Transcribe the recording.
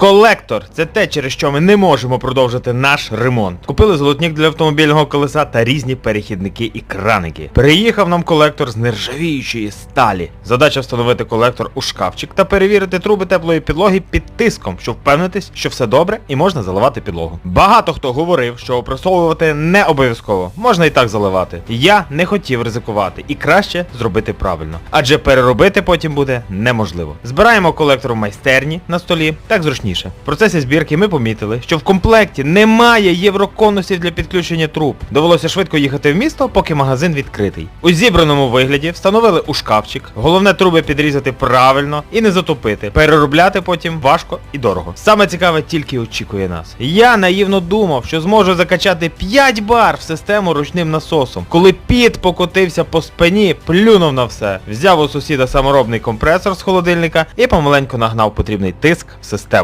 Колектор це те, через що ми не можемо продовжити наш ремонт. Купили золотник для автомобільного колеса та різні перехідники і краники. Приїхав нам колектор з нержавіючої сталі. Задача встановити колектор у шкафчик та перевірити труби теплої підлоги під тиском, щоб впевнитись, що все добре і можна заливати підлогу. Багато хто говорив, що опресовувати не обов'язково, можна і так заливати. Я не хотів ризикувати і краще зробити правильно, адже переробити потім буде неможливо. Збираємо колектор в майстерні на столі, так зручніше. В процесі збірки ми помітили, що в комплекті немає євроконусів для підключення труб. Довелося швидко їхати в місто, поки магазин відкритий. У зібраному вигляді встановили у шкафчик. Головне труби підрізати правильно і не затопити. Переробляти потім важко і дорого. Саме цікаве тільки очікує нас. Я наївно думав, що зможу закачати 5 бар в систему ручним насосом. Коли піт покотився по спині, плюнув на все. Взяв у сусіда саморобний компресор з холодильника і помаленьку нагнав потрібний тиск в систему.